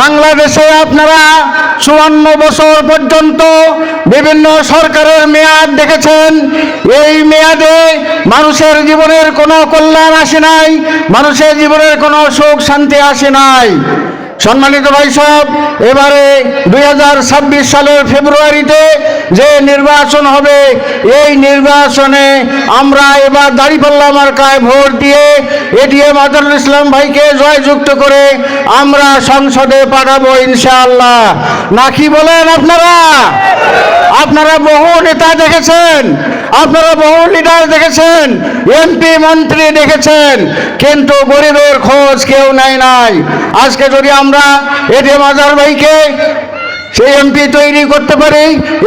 বাংলাদেশে আপনারা চুয়ান্ন বছর পর্যন্ত বিভিন্ন সরকারের মেয়াদ দেখেছেন। এই মেয়াদে মানুষের জীবনের কোনো কল্যাণ আসে নাই, মানুষের জীবনের কোনো সুখ শান্তি আসে নাই। সম্মানিত ভাই সব এবারে দুই হাজার ছাব্বিশ সালের ফেব্রুয়ারিতে যে নির্বাচন হবে, এই নির্বাচনে আমরা এবার দাঁড়িপাল্লা মার্কায় ভোট দিয়ে এটিএম আজরুল ইসলাম ভাইকে জয়যুক্ত করে আমরা সংসদে পাঠাবো ইনশাআল্লাহ। না কি বলেন আপনারা? আপনারা বহু নেতা দেখেছেন, আপনারা বহু লিডার দেখেছেন, এমপি, মন্ত্রী দেখেছেন, কিন্তু গরিবের খোঁজ কেউ নেয় নাই। আজকে যদি আমরা এটিএম আজহার ভাইকে সেই এমপি তৈরি করতে পারি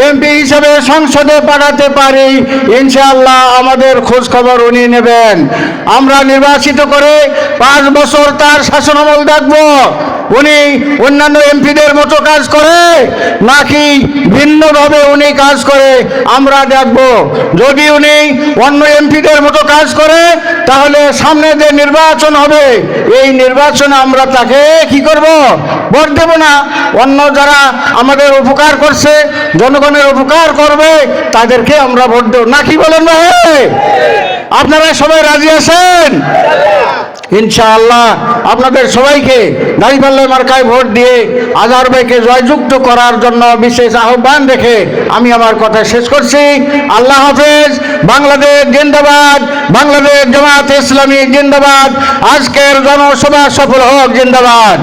এমপি হিসাবে সংসদে পাঠাতে পারি। ইনশাআল্লাহ আমাদের খোঁজ খবর উনি নেবেন। আমরা নির্বাচিত করে পাঁচ বছর তার শাসনামল দেখব। উনি অন্যান্য এমপিদের মতো কাজ করে, নাকি ভিন্নভাবে উনি কাজ করে, আমরা দেখব। যদি উনি অন্য এমপিদের মতো কাজ করে, তাহলে সামনে যে নির্বাচন হবে, এই নির্বাচনে আমরা তাকে কি করব? ভোট দেব না। অন্য যারা আমাদের উপকার করছে, জনগণের উপকার করবে, তাদেরকে আমরা ভোট দেব। না কি বলেন ভাই? আপনারা সবাই রাজি আছেন? ইনশাআল্লাহ, আপনাদের সবাইকে দাঁড়িপাল্লা মার্কায় ভোট দিয়ে আজহার ভাইকে জয়যুক্ত করার জন্য বিশেষ আহ্বান রেখে আমি আমার কথা শেষ করছি। আল্লাহ হাফেজ, বাংলাদেশ জিন্দাবাদ, বাংলাদেশ জামাত ইসলামী জিন্দাবাদ। আজকের জনসভা সফল হোক, জিন্দাবাদ।